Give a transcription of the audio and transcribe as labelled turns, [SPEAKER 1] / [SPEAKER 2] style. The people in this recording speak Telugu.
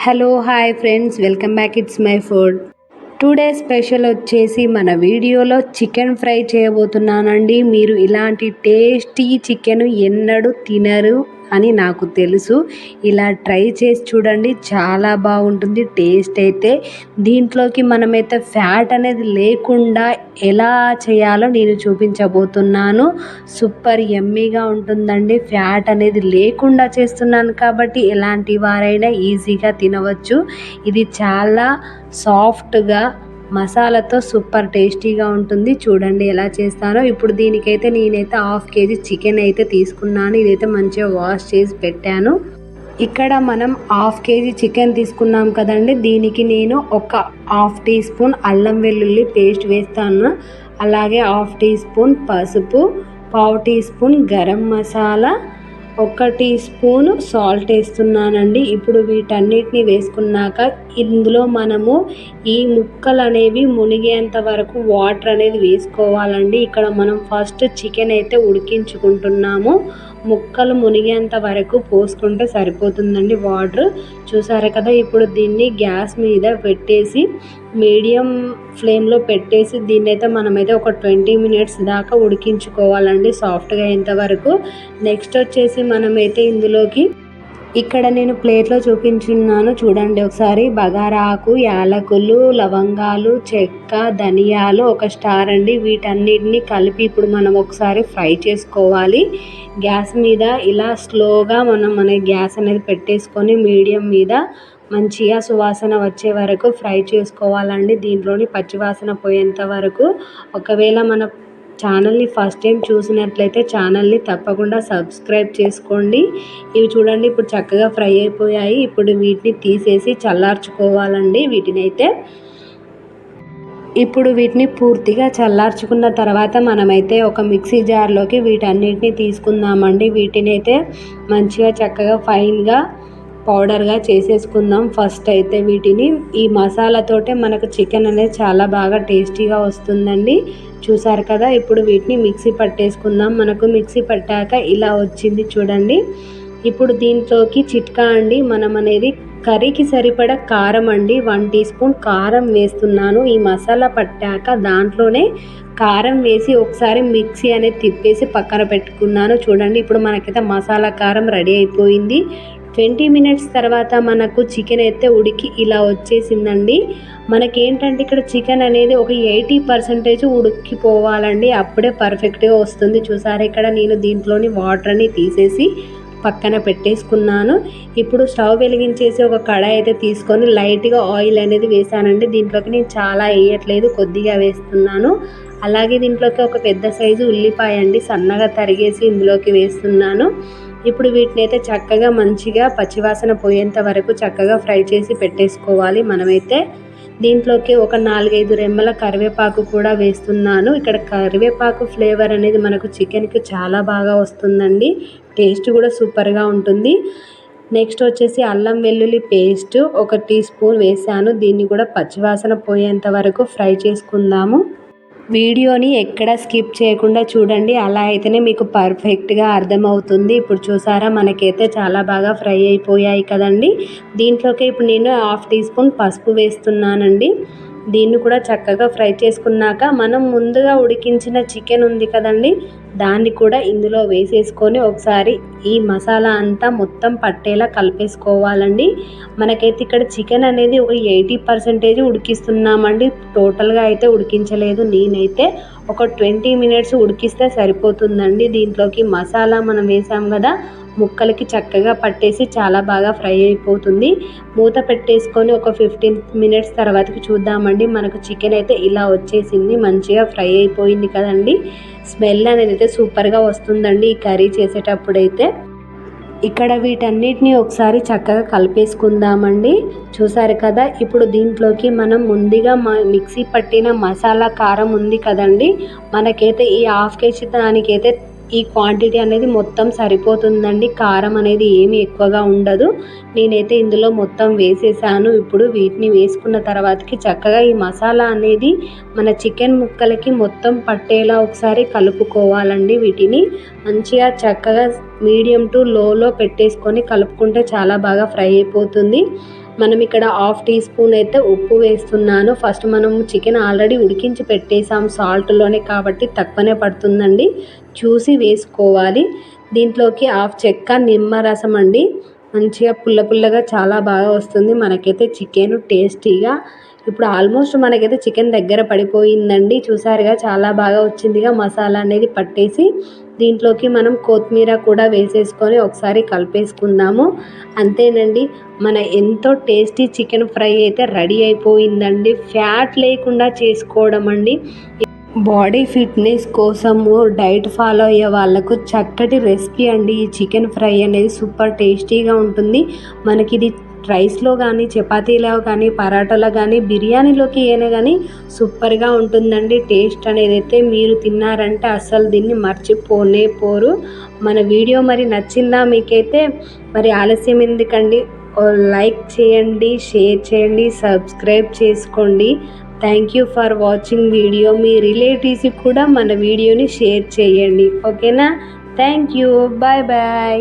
[SPEAKER 1] Hello hi friends welcome back it's my food today special వచ్చేసి మన వీడియోలో చికెన్ ఫ్రై చేయబోతున్నానండి. మీరు ఇలాంటి టేస్టీ చికెన్ ఎన్నడూ తినరు. అని నాకు తెలుసు. ఇలా ట్రై చేసి చూడండి చాలా బాగుంటుంది. టేస్ట్ అయితే దీంట్లోకి మనమైతే ఫ్యాట్ అనేది లేకుండా ఎలా చేయాలో నేను చూపించబోతున్నాను. సూపర్ ఎమ్మీగా ఉంటుందండి. ఫ్యాట్ అనేది లేకుండా చేస్తున్నాను కాబట్టి ఎలాంటి వారైనా ఈజీగా తినవచ్చు. ఇది చాలా సాఫ్ట్గా మసాలాతో సూపర్ టేస్టీగా ఉంటుంది. చూడండి ఎలా చేస్తానో ఇప్పుడు దీనికైతే నేనైతే హాఫ్ కేజీ చికెన్ అయితే తీసుకున్నాను. ఇదైతే మంచిగా వాష్ చేసి పెట్టాను. ఇక్కడ మనం హాఫ్ కేజీ చికెన్ తీసుకున్నాం కదండి. దీనికి నేను ఒక హాఫ్ టీ స్పూన్ అల్లం వెల్లుల్లి పేస్ట్ వేస్తాను. అలాగే హాఫ్ టీ స్పూన్ పసుపు పావు టీ స్పూన్ గరం మసాలా ఒక టీ స్పూన్ సాల్ట్ వేస్తున్నానండి. ఇప్పుడు వీటన్నిటిని వేసుకున్నాక ఇందులో మనము ఈ ముక్కలు అనేవి మునిగేంత వరకు వాటర్ అనేది వేసుకోవాలండి. ఇక్కడ మనం ఫస్ట్ చికెన్ అయితే ఉడికించుకుంటున్నాము. ముక్కలు మునిగేంత వరకు పోసుకుంటే సరిపోతుందండి వాటర్. చూసారు కదా ఇప్పుడు దీన్ని గ్యాస్ మీద పెట్టేసి మీడియం ఫ్లేమ్లో పెట్టేసి దీన్ని అయితే మనమైతే ఒక ట్వంటీ మినిట్స్ దాకా ఉడికించుకోవాలండి సాఫ్ట్గా అయ్యేంత వరకు. నెక్స్ట్ వచ్చేసి మనమైతే ఇందులోకి ఇక్కడ నేను ప్లేట్లో చూపించున్నాను చూడండి ఒకసారి. బగారాకు యాలకులు లవంగాలు చెక్క ధనియాలు ఒక స్టార్ అండి. వీటన్నిటిని కలిపి ఇప్పుడు మనం ఒకసారి ఫ్రై చేసుకోవాలి. గ్యాస్ మీద ఇలా స్లోగా మనం మన గ్యాస్ అనేది పెట్టేసుకొని మీడియం మీద మంచిగా సువాసన వచ్చే వరకు ఫ్రై చేసుకోవాలండి. దీంట్లోని పచ్చివాసన పోయేంత వరకు. ఒకవేళ మన ఛానల్ని ఫస్ట్ టైం చూసినట్లయితే ఛానల్ని తప్పకుండా సబ్స్క్రైబ్ చేసుకోండి. ఇవి చూడండి ఇప్పుడు చక్కగా ఫ్రై అయిపోయాయి. ఇప్పుడు వీటిని తీసేసి చల్లార్చుకోవాలండి వీటిని అయితే ఇప్పుడు వీటిని పూర్తిగా చల్లార్చుకున్న తర్వాత మనమైతే ఒక మిక్సీ జార్లోకి వీటన్నిటిని తీసుకుందామండి. వీటిని అయితే మంచిగా చక్కగా ఫైన్గా పౌడర్గా చేసేసుకుందాం. ఫస్ట్ అయితే వీటిని ఈ మసాలాతోటే మనకు చికెన్ అనేది చాలా బాగా టేస్టీగా వస్తుందండి. చూసారు కదా ఇప్పుడు వీటిని మిక్సీ పట్టేసుకుందాం. మనకు మిక్సీ పట్టాక ఇలా వచ్చింది చూడండి. ఇప్పుడు దీంట్లోకి చిట్కా అండి. మనం అనేది కర్రీకి సరిపడ కారం అండి. వన్ టీ స్పూన్ కారం వేస్తున్నాను. ఈ మసాలా పట్టాక దాంట్లోనే కారం వేసి ఒకసారి మిక్సీ అనేది తిప్పేసి పక్కన పెట్టుకున్నాను. చూడండి ఇప్పుడు మనకైతే మసాలా కారం రెడీ అయిపోయింది. ట్వంటీ మినిట్స్ తర్వాత మనకు చికెన్ అయితే ఉడికి ఇలా వచ్చేసిందండి. మనకి ఏంటంటే ఇక్కడ చికెన్ అనేది ఒక ఎయిటీ పర్సెంటేజ్ ఉడికిపోవాలండి. అప్పుడే పర్ఫెక్ట్గా వస్తుంది. చూసారా ఇక్కడ నేను దీంట్లోని వాటర్ని తీసేసి పక్కన పెట్టేసుకున్నాను. ఇప్పుడు స్టవ్ వెలిగించేసి ఒక కడాయి అయితే తీసుకొని లైట్గా ఆయిల్ అనేది వేసానండి. దీంట్లోకి నేను చాలా వేయట్లేదు కొద్దిగా వేస్తున్నాను. అలాగే దీంట్లోకి ఒక పెద్ద సైజు ఉల్లిపాయ అండి సన్నగా తరిగేసి ఇందులోకి వేస్తున్నాను. ఇప్పుడు వీటిని అయితే చక్కగా మంచిగా పచ్చివాసన పోయేంత వరకు చక్కగా ఫ్రై చేసి పెట్టేసుకోవాలి మనమైతే. దీంట్లోకి ఒక నాలుగైదు రెమ్మల కరివేపాకు కూడా వేస్తున్నాను. ఇక్కడ కరివేపాకు ఫ్లేవర్ అనేది మనకు చికెన్కి చాలా బాగా వస్తుందండి. టేస్ట్ కూడా సూపర్గా ఉంటుంది. నెక్స్ట్ వచ్చేసి అల్లం వెల్లుల్లి పేస్ట్ ఒక టీ స్పూన్ వేసాను. దీన్ని కూడా పచ్చివాసన పోయేంత వరకు ఫ్రై చేసుకుందాము. వీడియోని ఎక్కడ స్కిప్ చేయకుండా చూడండి. అలా అయితేనే మీకు పర్ఫెక్ట్గా అర్థమవుతుంది. ఇప్పుడు చూసారా మనకైతే చాలా బాగా ఫ్రై అయిపోయాయి కదండి. దీంట్లోకి ఇప్పుడు నేను హాఫ్ టీ స్పూన్ పసుపు వేస్తున్నానండి. దీన్ని కూడా చక్కగా ఫ్రై చేసుకున్నాక మనం ముందుగా ఉడికించిన చికెన్ ఉంది కదండి దాన్ని కూడా ఇందులో వేసేసుకొని ఒకసారి ఈ మసాలా అంతా మొత్తం పట్టేలా కలిపేసుకోవాలండి. మనకైతే ఇక్కడ చికెన్ అనేది ఒక ఎయిటీ పర్సెంటేజ్ ఉడికిస్తున్నామండి. టోటల్గా అయితే ఉడికించలేదు. నేనైతే ఒక ట్వంటీ మినిట్స్ ఉడికిస్తే సరిపోతుందండి. దీంట్లోకి మసాలా మనం వేసాం కదా ముక్కలకి చక్కగా పట్టేసి చాలా బాగా ఫ్రై అయిపోతుంది. మూత పెట్టేసుకొని ఒక ఫిఫ్టీన్ మినిట్స్ తర్వాతకి చూద్దామండి. మనకు చికెన్ అయితే ఇలా వచ్చేసింది మంచిగా ఫ్రై అయిపోయింది కదండి. స్మెల్ అనేది అయితే సూపర్గా వస్తుందండి ఈ కర్రీ చేసేటప్పుడైతే. ఇక్కడ వీటన్నిటిని ఒకసారి చక్కగా కలిపేసుకుందామండి. చూసారు కదా ఇప్పుడు దీంట్లోకి మనం ముందుగా మిక్సీ పట్టిన మసాలా కారం ఉంది కదండి. మనకైతే ఈ హాఫ్ కేజీ దానికైతే ఈ క్వాంటిటీ అనేది మొత్తం సరిపోతుందండి. కారం అనేది ఏమి ఎక్కువగా ఉండదు. నేనైతే ఇందులో మొత్తం వేసేసాను. ఇప్పుడు వీటిని వేసుకున్న తర్వాతకి చక్కగా ఈ మసాలా అనేది మన చికెన్ ముక్కలకి మొత్తం పట్టేలా ఒకసారి కలుపుకోవాలండి వీటిని. మంచిగా చక్కగా మీడియం టు లోలో పెట్టేసుకొని కలుపుకుంటే చాలా బాగా ఫ్రై అయిపోతుంది. మనం ఇక్కడ హాఫ్ టీ స్పూన్ అయితే ఉప్పు వేస్తున్నాను. ఫస్ట్ మనం చికెన్ ఆల్రెడీ ఉడికించి పెట్టేసాం సాల్ట్లోనే కాబట్టి తక్కువనే పడుతుందండి. చూసి వేసుకోవాలి. దీంట్లోకి హాఫ్ చెక్క నిమ్మరసం అండి. మంచిగా పుల్ల పుల్లగా చాలా బాగా వస్తుంది. మనకైతే చికెన్ టేస్టీగా ఇప్పుడు ఆల్మోస్ట్ మనకైతే చికెన్ దగ్గర పడిపోయిందండి. చూసారుగా చాలా బాగా వచ్చిందిగా. మసాలా అనేది పట్టేసి దీంట్లోకి మనం కొత్తిమీర కూడా వేసేసుకొని ఒకసారి కలిపేసుకుందాము. అంతేనండి మన ఎంతో టేస్టీ చికెన్ ఫ్రై అయితే రెడీ అయిపోయిందండి. ఫ్యాట్ లేకుండా చేసుకోవడం అండి. బాడీ ఫిట్నెస్ కోసము డైట్ ఫాలో అయ్యే వాళ్ళకు చక్కటి రెసిపీ అండి. ఈ చికెన్ ఫ్రై అనేది సూపర్ టేస్టీగా ఉంటుంది. మనకి ఇది రైస్లో కానీ చపాతీలో కానీ పరాటాలో కానీ బిర్యానీలోకి అయినా కానీ సూపర్గా ఉంటుందండి. టేస్ట్ అనేది అయితే మీరు తిన్నారంటే అసలు దీన్ని మర్చిపోనే పోరు. మన వీడియో మరి నచ్చిందా మీకైతే మరి ఆలస్యం ఎందుకండి? లైక్ చేయండి షేర్ చేయండి సబ్స్క్రైబ్ చేసుకోండి. Thank you for watching video మీ రిలేటివ్స్కి కూడా మన వీడియోని షేర్ చేయండి. ఓకేనా థ్యాంక్ యూ బాయ్ బాయ్